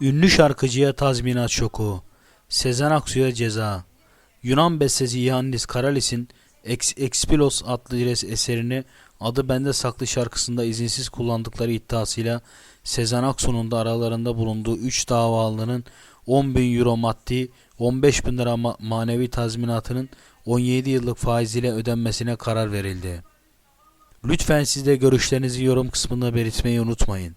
Ünlü şarkıcıya tazminat şoku. Sezen Aksu'ya ceza. Yunan besteci Iannis Karalis'in Ex Expilos adlı eserini adı bende saklı şarkısında izinsiz kullandıkları iddiasıyla Sezen Aksu'nun da aralarında bulunduğu 3 davalının 10 bin euro maddi 15 bin lira ma- manevi tazminatının 17 yıllık faiziyle ödenmesine karar verildi. Lütfen siz de görüşlerinizi yorum kısmında belirtmeyi unutmayın.